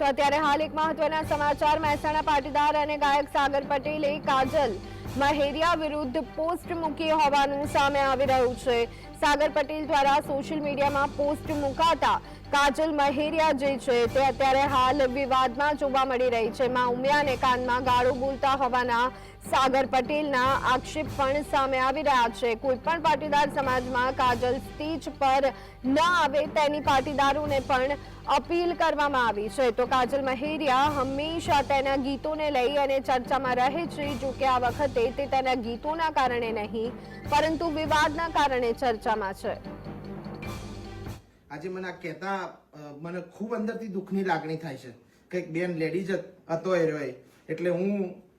તો અત્યારે હાલ એક મહત્વના સમાચાર. મહેસાણા પાટીદાર અને ગાયક સાગર પટેલે કાજલ મહેરિયા વિરુદ્ધ પોસ્ટ મૂકી હોવાનું સામે આવી રહ્યું છે. સાગર પટેલ દ્વારા સોશિયલ મીડિયામાં પોસ્ટ મુકાતા કાજલ મહેરિયા જે છે તે અત્યારે હાલ વિવાદમાં જોવા મળી રહી છે. માં ઉમિયાને કાનમાં ગાળો બોલતા હોવાના સાગર પટેલના આક્ષેપ પણ સામે આવી રહ્યા છે. કોઈ પણ પાટીદાર સમાજમાં કાજલ સ્ટેજ પર ન આવે તેની પાટીદારોને પણ અપીલ કરવામાં આવી છે. તો કાજલ મહેરિયા હંમેશા તેના ગીતોને લઈ અને ચર્ચામાં રહે છે. જો કે આ વખતે તે તેના ગીતોના કારણે નહીં, પરંતુ વિવાદના કારણે ચર્ચામાં છે. આજે મને આ કહેતા મને ખૂબ અંદરથી દુઃખની લાગણી થાય છે. કંઈક બેન લેડીઝ હતો એ રહ્યો એટલે હું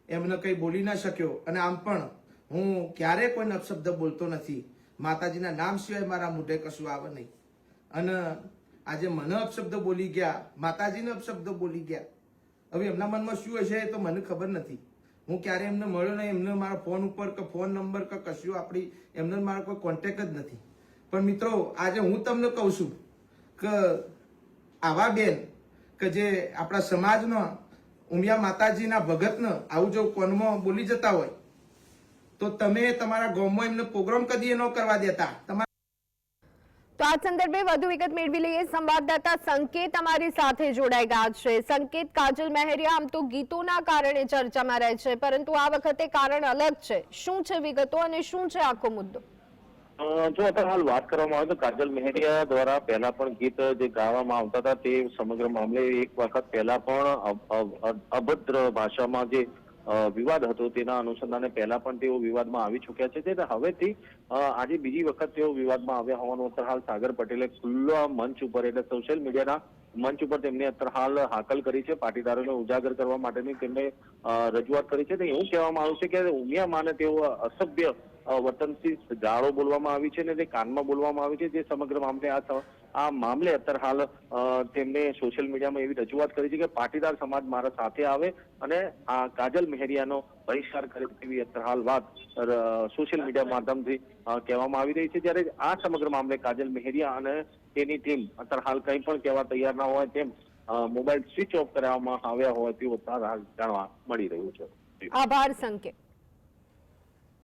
એમને કંઈ બોલી ના શક્યો. અને આમ પણ, હું ક્યારેય કોઈ અપશબ્દ બોલતો નથી. માતાજીના નામ સિવાય મારા મોઢે કશું આવે નહીં. અને આજે મને અપશબ્દ બોલી ગયા, માતાજીને અપશબ્દ બોલી ગયા. હવે એમના મનમાં શું હશે એ તો મને ખબર નથી. હું ક્યારે એમને મળ્યો નહીં, એમને મારા ફોન ઉપર કે ફોન નંબર કે કશું આપણી, એમને મારો કોઈ કોન્ટેક જ નથી. પણ મિત્રો, આજે હું તમને કહું છું કે આવા બેન કે જે આપણા સમાજમાં ઉમિયા માતાજીના ભગતને આવું જો કોનમાં બોલી જતા હોય, તો તમે તમારા ગામમાં એમને પ્રોગ્રામ કદી ન કરવા દેતા. તમારા તો આ સંદર્ભે વધુ વિગત મેળવી લઈએ. સંવાદદાતા સંકેત અમારી સાથે જોડાઈ ગયા છે. સંકેત કાજલ મહેરિયા, આમ તો ગીતોના કારણે ચર્ચામાં રહે છે, પરંતુ આ વખતે કારણ અલગ છે. શું છે વિગતો અને શું છે આખો મુદ્દો? જો અત્યારે હાલ વાત કરવામાં આવે તો કાજલ મહેરિયા દ્વારા પહેલા પણ ગીત જે ગાવામાં આવતા હતા તે સમગ્ર મામલે એક વખત પહેલા પણ અભદ્ર ભાષામાં જે વિવાદ હતો તેના અનુસંધાને પહેલા પણ તેઓ વિવાદમાં આવી ચુક્યા છે. તે હવેથી આજે બીજી વખત તેઓ વિવાદમાં આવ્યા હોવાનું અત્યારે હાલ સાગર પટેલે ખુલ્લા મંચ ઉપર એટલે સોશિયલ મીડિયાના મંચ ઉપર તેમને અત્યારે હાલ હાકલ કરી છે. પાટીદારોને ઉજાગર કરવા માટેની તેમણે રજૂઆત કરી છે. તો એવું કહેવામાં આવ્યું છે કે ઉમિયા માને તેઓ અસભ્ય વતનથી ગાળો બોલવામાં આવી છે અને તે કાનમાં બોલવામાં આવી છે જે સમગ્ર મામલે આ આ મામલે અત્યારે હાલ તેમને સોશિયલ મીડિયામાં એવી રજૂઆત કરી છે કે પાટીદાર સમાજ મારા સાથે આવે અને આ કાજલ મહેરિયાનો બહિષ્કાર કરે તેવી અત્યારે હાલ વાત સોશિયલ મીડિયા માધ્યમથી કહેવામાં આવી રહી છે. જ્યારે આ સમગ્ર મામલે કાજલ મહેરિયા અને તેની ટીમ અત્યારે હાલ કંઈ પણ કહેવા તૈયાર ના હોય તેમ મોબાઈલ સ્વિચ ઓફ કરાવવામાં આવ્યા હોય તેવું અત્યારે જાણવા મળી રહ્યું છે. આભાર સંકેત.